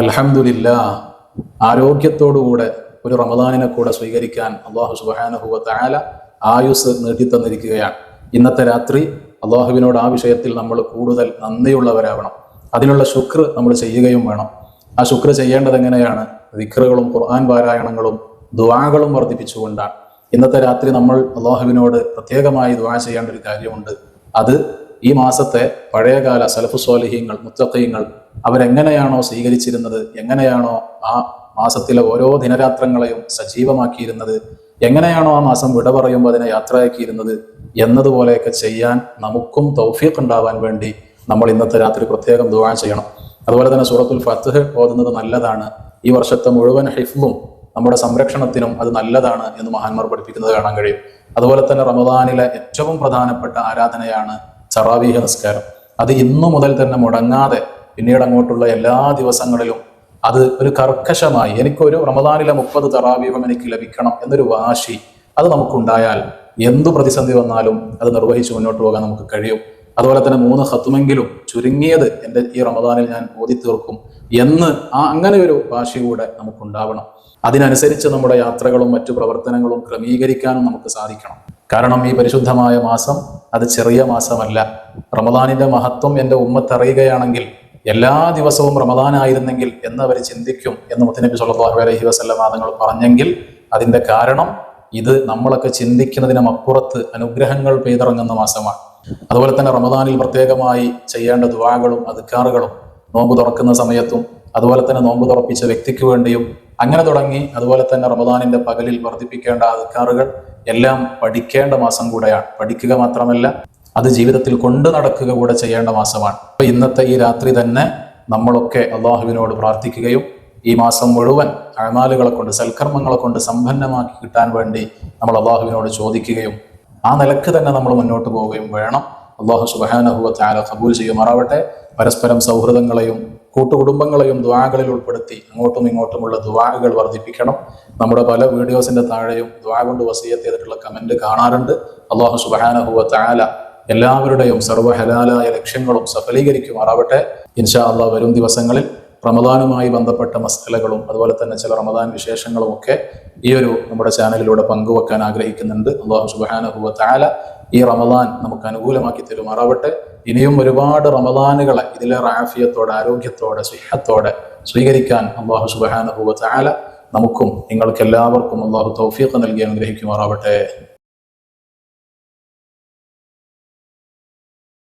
അൽഹംദുലില്ല ആരോഗ്യത്തോടുകൂടെ ഒരു റമദാനിനെ കൂടെ സ്വീകരിക്കാൻ അള്ളാഹു സുബാനഹുവ താല ആയുസ് നീട്ടിത്തന്നിരിക്കുകയാണ്. ഇന്നത്തെ രാത്രി അള്ളാഹുവിനോട് ആ വിഷയത്തിൽ നമ്മൾ കൂടുതൽ നന്ദിയുള്ളവരാവണം. അതിനുള്ള ശുക്ർ നമ്മൾ ചെയ്യുകയും വേണം. ആ ശുക്ർ ചെയ്യേണ്ടത് എങ്ങനെയാണ്? വിക്റുകളും ഖുർആൻ പാരായണങ്ങളും ദുആകളും വർദ്ധിപ്പിച്ചുകൊണ്ടാണ്. ഇന്നത്തെ രാത്രി നമ്മൾ അള്ളാഹുവിനോട് പ്രത്യേകമായി ദുആ ചെയ്യേണ്ട ഒരു കാര്യമുണ്ട്. അത് ഈ മാസത്തെ പഴയകാല സലഫു സ്വാലിഹീങ്ങൾ മുത്തഖീങ്ങൾ അവരെങ്ങനെയാണോ സ്വീകരിച്ചിരുന്നത് എങ്ങനെയാണോ ആ മാസത്തിലെ ഓരോ ദിനരാത്രങ്ങളെയും സജീവമാക്കിയിരുന്നത് എങ്ങനെയാണോ ആ മാസം വിട പറയുമ്പോൾ അതിനെ യാത്രയാക്കിയിരുന്നത് എന്നതുപോലെയൊക്കെ ചെയ്യാൻ നമുക്കും തൗഫീഖ് ഉണ്ടാവാൻ വേണ്ടി നമ്മൾ ഇന്നത്തെ രാത്രി പ്രത്യേകം ദുആ ചെയ്യണം. അതുപോലെ തന്നെ സൂറത്തുൽ ഫത്ത് ഓതുന്നത് നല്ലതാണ്. ഈ വർഷത്തെ മുഴുവൻ ഹിഫും നമ്മുടെ സംരക്ഷണത്തിനും അത് നല്ലതാണ് എന്ന് മഹാന്മാർ പഠിപ്പിക്കുന്നത് കാണാൻ കഴിയും. അതുപോലെ തന്നെ റമദാനിലെ ഏറ്റവും പ്രധാനപ്പെട്ട ആരാധനയാണ് ചറാവീഹ നിസ്കാരം അത് ഇന്നു മുതൽ തന്നെ മുടങ്ങാതെ പിന്നീട് അങ്ങോട്ടുള്ള എല്ലാ ദിവസങ്ങളിലും അത് ഒരു കർക്കശമായി എനിക്കൊരു റമദാനിലെ മുപ്പത് തറാവീഹം എനിക്ക് ലഭിക്കണം എന്നൊരു വാശി അത് നമുക്കുണ്ടായാൽ എന്തു പ്രതിസന്ധി വന്നാലും അത് നിർവഹിച്ച് മുന്നോട്ട് പോകാൻ നമുക്ക് കഴിയും. അതുപോലെ തന്നെ മൂന്ന് ഹത്തുമെങ്കിലും ചുരുങ്ങിയത് എന്റെ ഈ റമദാനിൽ ഞാൻ ഓതി തീർക്കും എന്ന് ആ അങ്ങനെ ഒരു വാശി കൂടെ നമുക്കുണ്ടാവണം. അതിനനുസരിച്ച് നമ്മുടെ യാത്രകളും മറ്റു പ്രവർത്തനങ്ങളും ക്രമീകരിക്കാനും നമുക്ക് സാധിക്കണം. കാരണം ഈ പരിശുദ്ധമായ മാസം അത് ചെറിയ മാസമല്ല. റമദാനിന്റെ മഹത്വം എന്റെ ഉമ്മത്തറിയുകയാണെങ്കിൽ എല്ലാ ദിവസവും റമദാനായിരുന്നെങ്കിൽ എന്നവർ ചിന്തിക്കും എന്ന് മുത്തനബി സല്ലല്ലാഹു അലഹി വസല്ലം നിങ്ങൾ പറഞ്ഞെങ്കിൽ അതിന്റെ കാരണം ഇത് നമ്മളൊക്കെ ചിന്തിക്കുന്നതിനും അപ്പുറത്ത് അനുഗ്രഹങ്ങൾ പെയ്തിറങ്ങുന്ന മാസമാണ്. അതുപോലെ തന്നെ റമദാനിൽ പ്രത്യേകമായി ചെയ്യേണ്ട ദുവാകളും അധികാറുകളും നോമ്പ് തുറക്കുന്ന സമയത്തും അതുപോലെ തന്നെ നോമ്പ് തുറപ്പിച്ച വ്യക്തിക്ക് വേണ്ടിയും അങ്ങനെ തുടങ്ങി അതുപോലെ തന്നെ റമദാനിന്റെ പകലിൽ വർദ്ധിപ്പിക്കേണ്ട അധികാറുകൾ എല്ലാം പഠിക്കേണ്ട മാസം കൂടെയാണ്. പഠിക്കുക മാത്രമല്ല അത് ജീവിതത്തിൽ കൊണ്ടു നടക്കുക കൂടെ ചെയ്യേണ്ട മാസമാണ്. അപ്പൊ ഇന്നത്തെ ഈ രാത്രി തന്നെ നമ്മളൊക്കെ അള്ളാഹുവിനോട് പ്രാർത്ഥിക്കുകയും ഈ മാസം മുഴുവൻ അഴമാലുകളെ കൊണ്ട് സൽക്കർമ്മങ്ങളെ കൊണ്ട് സമ്പന്നമാക്കി കിട്ടാൻ വേണ്ടി നമ്മൾ അള്ളാഹുവിനോട് ചോദിക്കുകയും ആ നിലയ്ക്ക് തന്നെ നമ്മൾ മുന്നോട്ട് പോവുകയും വേണം. അള്ളാഹു സുബാനഹുവ താല കബൂൽ ചെയ്യുമാറാവട്ടെ. പരസ്പരം സൗഹൃദങ്ങളെയും കൂട്ടുകുടുംബങ്ങളെയും ദ്വാകളിൽ ഉൾപ്പെടുത്തി അങ്ങോട്ടും ഇങ്ങോട്ടുമുള്ള ദ്വാകൾ വർദ്ധിപ്പിക്കണം. നമ്മുടെ പല വീഡിയോസിന്റെ താഴെയും ദ്വാ കൊണ്ട് വസീയത്ത് ചെയ്തിട്ടുള്ള കമന്റ് കാണാറുണ്ട്. അള്ളാഹു സുബാനഹുവ താല എല്ലാവരുടെയും സർവഹലാലായ ലക്ഷ്യങ്ങളും സഫലീകരിക്കുമാറാവട്ടെ. ഇൻഷാ അള്ളാഹ് വരും ദിവസങ്ങളിൽ റമദാനുമായി ബന്ധപ്പെട്ട മസലകളും അതുപോലെ തന്നെ ചില റമദാൻ വിശേഷങ്ങളും ഒക്കെ ഈ ഒരു നമ്മുടെ ചാനലിലൂടെ പങ്കുവെക്കാൻ ആഗ്രഹിക്കുന്നുണ്ട്. അള്ളാഹു സുബാനഹുവ താല ഈ റമദാൻ നമുക്ക് അനുകൂലമാക്കി തരുമാറാവട്ടെ. ഇനിയും ഒരുപാട് റമദാനുകളെ ഇതിലെ ആഫിയത്തോടെ ആരോഗ്യത്തോടെ സ്നേഹത്തോടെ സ്വീകരിക്കാൻ അള്ളാഹു സുബാനഹുവ താല നമുക്കും നിങ്ങൾക്ക് എല്ലാവർക്കും അള്ളാഹു തൗഫീഖ് നൽകി അനുഗ്രഹിക്കുമാറാവട്ടെ.